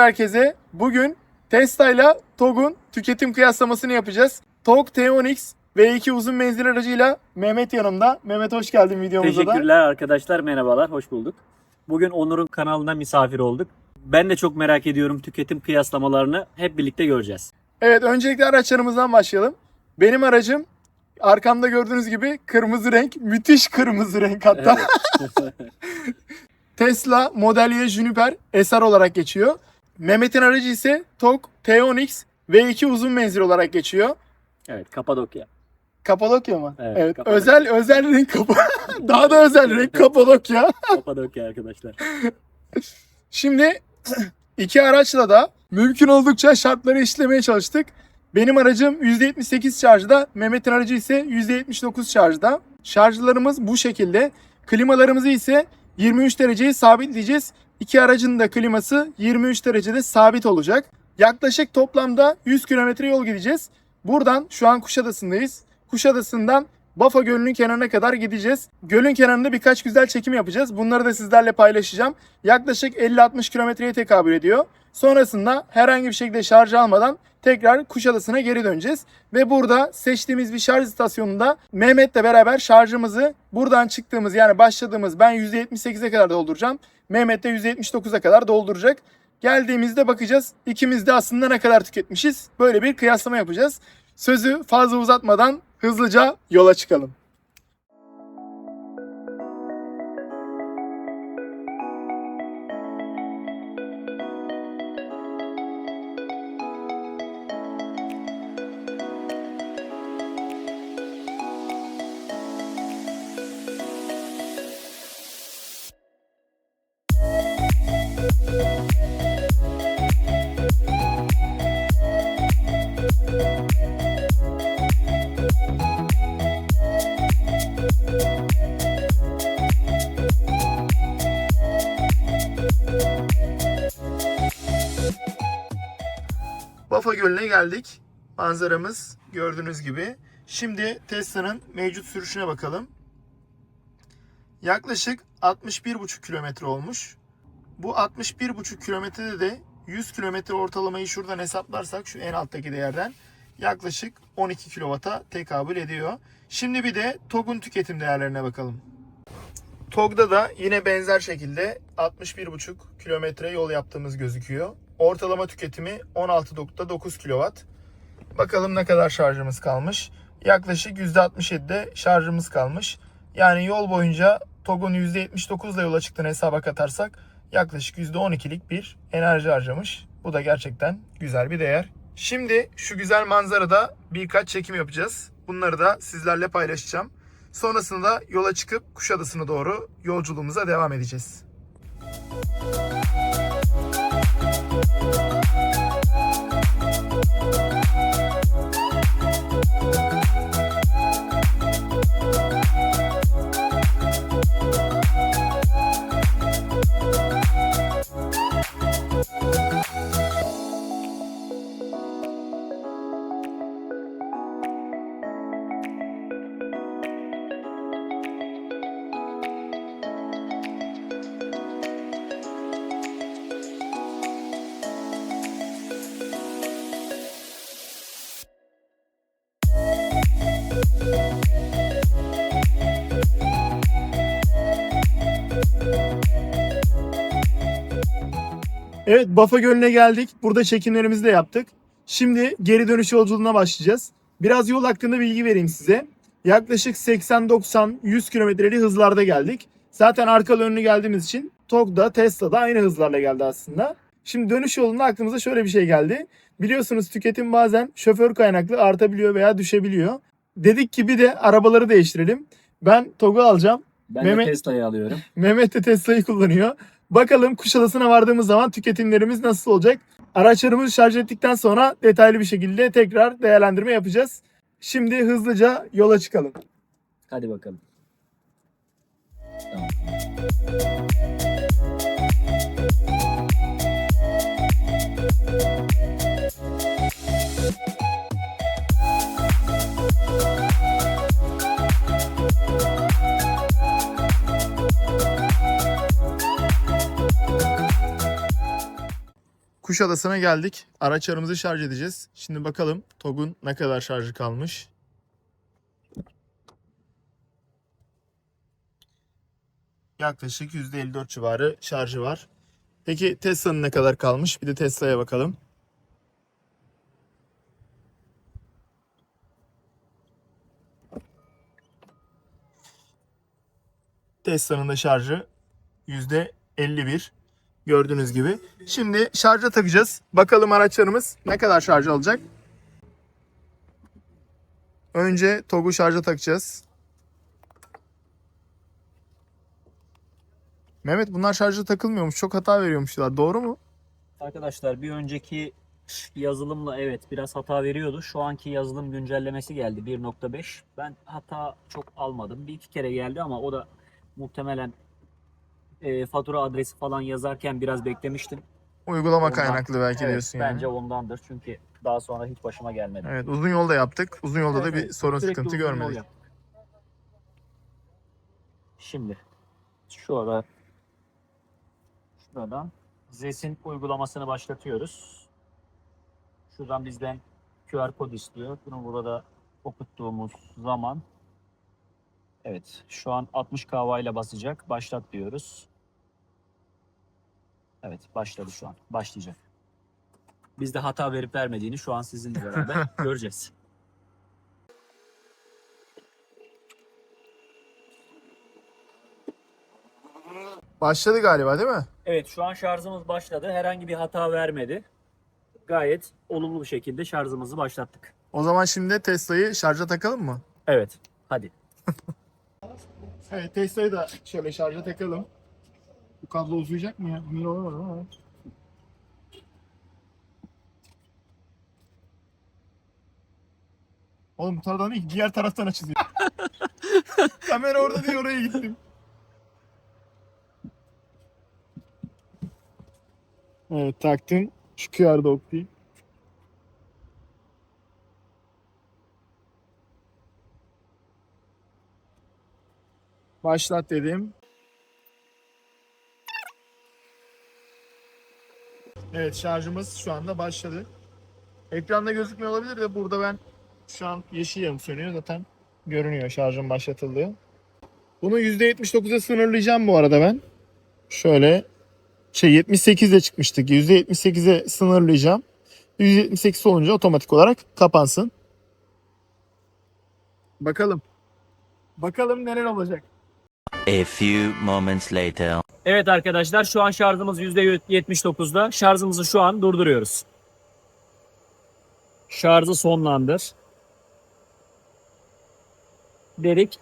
Merhabalar herkese. Bugün Tesla ile TOG'un tüketim kıyaslamasını yapacağız. TOG T10X V2 uzun menzil aracıyla Mehmet yanımda. Mehmet hoş geldin videomuza da. Teşekkürler arkadaşlar merhabalar hoş bulduk. Bugün Onur'un kanalına misafir olduk. Ben de çok merak ediyorum tüketim kıyaslamalarını hep birlikte göreceğiz. Evet öncelikle araçlarımızdan başlayalım. Benim aracım arkamda gördüğünüz gibi kırmızı renk. Müthiş kırmızı renk hatta. Tesla Model Y Juniper SR olarak geçiyor. Mehmet'in aracı ise TOG T10X V2 uzun menzil olarak geçiyor. Evet Kapadokya. Kapadokya mı? Evet, Kapadokya. Özel özel renk Kapa Daha da özel renk Kapadokya. Kapadokya arkadaşlar. Şimdi iki araçla da mümkün oldukça şartları işlemeye çalıştık. Benim aracım %78 şarjda, Mehmet'in aracı ise %79 şarjda. Şarjlarımız bu şekilde. Klimalarımızı ise 23 dereceyi sabitleyeceğiz. İki aracın da kliması 23 derecede sabit olacak. Yaklaşık toplamda 100 kilometre yol gideceğiz. Buradan şu an Kuşadası'ndayız. Kuşadası'ndan Bafa Gölü'nün kenarına kadar gideceğiz. Gölün kenarında birkaç güzel çekim yapacağız. Bunları da sizlerle paylaşacağım. Yaklaşık 50-60 kilometreye tekabül ediyor. Sonrasında herhangi bir şekilde şarj almadan tekrar Kuşadası'na geri döneceğiz. Ve burada seçtiğimiz bir şarj istasyonunda Mehmet'le beraber şarjımızı buradan çıktığımız yani başladığımız ben %78'e kadar dolduracağım. Mehmet de %79'a kadar dolduracak. Geldiğimizde bakacağız ikimiz de aslında ne kadar tüketmişiz. Böyle bir kıyaslama yapacağız. Sözü fazla uzatmadan hızlıca yola çıkalım. Bafa Gölü'ne geldik. Manzaramız gördüğünüz gibi. Şimdi Tesla'nın mevcut sürüşüne bakalım. Yaklaşık 61,5 kilometre olmuş. Bu 61,5 kilometrede de 100 kilometre ortalamayı şuradan hesaplarsak şu en alttaki değerden yaklaşık 12 kilovata tekabül ediyor. Şimdi bir de TOG'un tüketim değerlerine bakalım. TOG'da da yine benzer şekilde 61,5 kilometre yol yaptığımız gözüküyor. Ortalama tüketimi 16.9 kW. Bakalım ne kadar şarjımız kalmış. Yaklaşık %67'de şarjımız kalmış. Yani yol boyunca TOG'un %79 ile yola çıktığını hesaba katarsak yaklaşık %12'lik bir enerji harcamış. Bu da gerçekten güzel bir değer. Şimdi şu güzel manzarada birkaç çekim yapacağız. Bunları da sizlerle paylaşacağım. Sonrasında yola çıkıp Kuşadası'na doğru yolculuğumuza devam edeceğiz. Thank you Evet Bafa Gölü'ne geldik. Burada çekimlerimizi de yaptık. Şimdi geri dönüş yolculuğuna başlayacağız. Biraz yol hakkında bilgi vereyim size. Yaklaşık 80-90-100 kilometreli hızlarda geldik. Zaten arkalı önlü geldiğimiz için TOG'da Tesla'da aynı hızlarla geldi aslında. Şimdi dönüş yolunda aklımıza şöyle bir şey geldi. Biliyorsunuz tüketim bazen şoför kaynaklı artabiliyor veya düşebiliyor. Dedik ki bir de arabaları değiştirelim. Ben TOG'u alacağım. Ben Mehmet- de Tesla'yı alıyorum. Mehmet de Tesla'yı kullanıyor. Bakalım Kuşadası'na vardığımız zaman tüketimlerimiz nasıl olacak? Araçlarımızı şarj ettikten sonra detaylı bir şekilde tekrar değerlendirme yapacağız. Şimdi hızlıca yola çıkalım. Hadi bakalım. Tamam. Kuşadası'na geldik. Araçlarımızı şarj edeceğiz. Şimdi bakalım TOG'un ne kadar şarjı kalmış. Yaklaşık %54 civarı şarjı var. Peki Tesla'nın ne kadar kalmış? Bir de Tesla'ya bakalım. Tesla'nın da şarjı %51. Gördüğünüz gibi. Şimdi şarja takacağız. Bakalım araçlarımız ne kadar şarj alacak. Önce TOG'u şarja takacağız. Mehmet bunlar şarja takılmıyormuş. Çok hata veriyormuşlar. Doğru mu? Arkadaşlar bir önceki yazılımla evet biraz hata veriyordu. Şu anki yazılım güncellemesi geldi 1.5. Ben hata çok almadım. Bir iki kere geldi ama o da muhtemelen e, fatura adresi falan yazarken biraz beklemiştim. Uygulama Ondan- kaynaklı belki Evet, diyorsun yani. Bence ondandır çünkü daha sonra hiç başıma gelmedi. Evet uzun yolda yaptık. Uzun yolda da Evet, bir evet. sorun Sürekli sıkıntı uzun yol görmedik. Şimdi şu ara şuradan Zesin uygulamasını başlatıyoruz. Şuradan bizden QR kod istiyor. Bunu burada okuttuğumuz zaman Evet, şu an 60 kahva ile basacak. Başlat diyoruz. Evet, başladı şu an. Başlayacak. Bizde hata verip vermediğini şu an sizinle beraber göreceğiz. Başladı galiba değil mi? Evet şu an şarjımız başladı. Herhangi bir hata vermedi. Gayet olumlu bir şekilde şarjımızı başlattık. O zaman şimdi Tesla'yı şarja takalım mı? Evet. Hadi. Evet Tesla'yı da şöyle şarja takalım. Bu kablo uzayacak mı ya? Olamadım ama. Oğlum bu taraftan değil, diğer taraftan açılıyor. Kamera orada değil, oraya gittim. Evet, taktım. Şu QR'da okuyayım. Başlat dedim. Evet şarjımız şu anda başladı. Ekranda gözükmüyor olabilir de burada ben şu an yeşil yanım sönüyor zaten görünüyor şarjın başlatıldığı. Bunu %79'a sınırlayacağım bu arada ben. Şöyle şey 78 ile çıkmıştık. %78'e sınırlayacağım. 178 olunca otomatik olarak kapansın. Bakalım. Bakalım neler olacak. A few moments later. Evet arkadaşlar şu an şarjımız %79'da. Şarjımızı şu an durduruyoruz. Şarjı sonlandır. Dedik.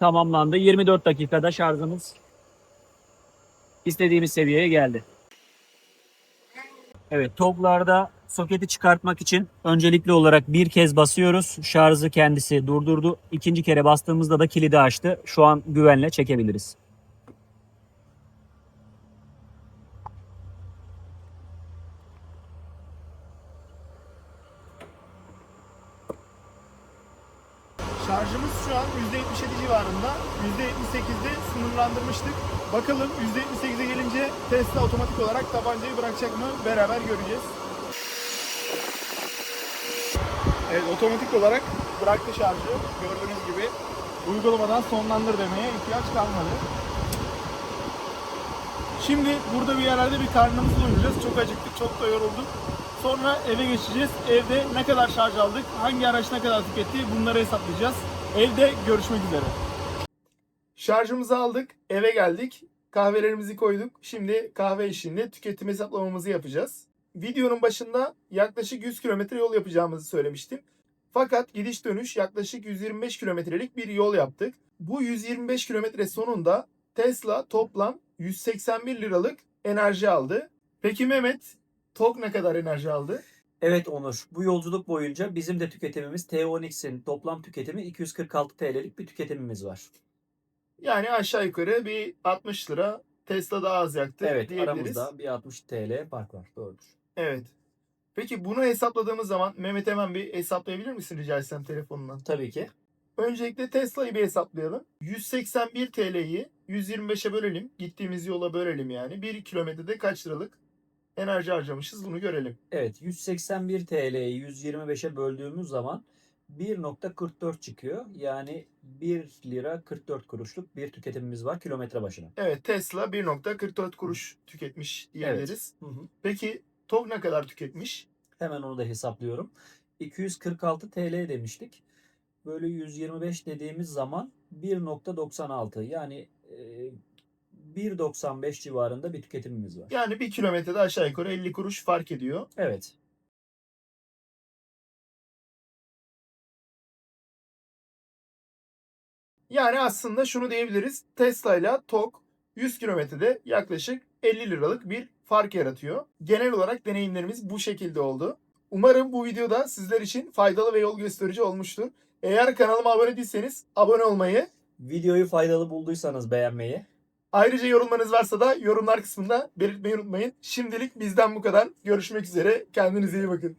Tamamlandı. 24 dakikada şarjımız istediğimiz seviyeye geldi. Evet TOG'larda soketi çıkartmak için öncelikli olarak bir kez basıyoruz. Şarjı kendisi durdurdu. İkinci kere bastığımızda da kilidi açtı. Şu an güvenle çekebiliriz. Şarjımız şu an %77 civarında. %78'de sınırlandırmıştık. Bakalım %78'e gelince Tesla otomatik olarak tabancayı bırakacak mı? Beraber göreceğiz. Evet otomatik olarak bıraktı şarjı. Gördüğünüz gibi uygulamadan sonlandır demeye ihtiyaç kalmadı. Şimdi burada bir yerlerde bir karnımızı doyuracağız. Çok acıktık, çok da yorulduk. Sonra eve geçeceğiz. Evde ne kadar şarj aldık, hangi araç ne kadar tüketti bunları hesaplayacağız. Evde görüşmek üzere. Şarjımızı aldık, eve geldik. Kahvelerimizi koyduk. Şimdi kahve işinde tüketim hesaplamamızı yapacağız. Videonun başında yaklaşık 100 kilometre yol yapacağımızı söylemiştim. Fakat gidiş dönüş yaklaşık 125 kilometrelik bir yol yaptık. Bu 125 kilometre sonunda Tesla toplam 181 liralık enerji aldı. Peki Mehmet, TOG ne kadar enerji aldı? Evet Onur, bu yolculuk boyunca bizim de tüketimimiz T10X'in toplam tüketimi 246 TL'lik bir tüketimimiz var. Yani aşağı yukarı bir 60 lira Tesla daha az yaktı Evet, diyebiliriz. aramızda bir 60 TL fark var. Doğrudur. Evet. Peki bunu hesapladığımız zaman Mehmet hemen bir hesaplayabilir misin rica etsem telefonundan? Tabii ki. Öncelikle Tesla'yı bir hesaplayalım. 181 TL'yi 125'e bölelim. Gittiğimiz yola bölelim yani. 1 kilometrede kaç liralık? Enerji harcamışız bunu görelim. Evet 181 TL'yi 125'e böldüğümüz zaman 1.44 çıkıyor. Yani 1 lira 44 kuruşluk bir tüketimimiz var kilometre başına. Evet Tesla 1.44 kuruş tüketmiş diyebiliriz. Hı hı. Peki TOG ne kadar tüketmiş? Hemen onu da hesaplıyorum. 246 TL demiştik. Böyle 125 dediğimiz zaman 1.96 yani e, 1.95 civarında bir tüketimimiz var. Yani bir kilometrede aşağı yukarı 50 kuruş fark ediyor. Evet. Yani aslında şunu diyebiliriz. Tesla ile TOG 100 kilometrede yaklaşık 50 liralık bir fark yaratıyor. Genel olarak deneyimlerimiz bu şekilde oldu. Umarım bu videoda sizler için faydalı ve yol gösterici olmuştur. Eğer kanalıma abone değilseniz abone olmayı, Videoyu faydalı bulduysanız beğenmeyi. Ayrıca yorumlarınız varsa da yorumlar kısmında belirtmeyi unutmayın. Şimdilik bizden bu kadar. Görüşmek üzere. Kendinize iyi bakın.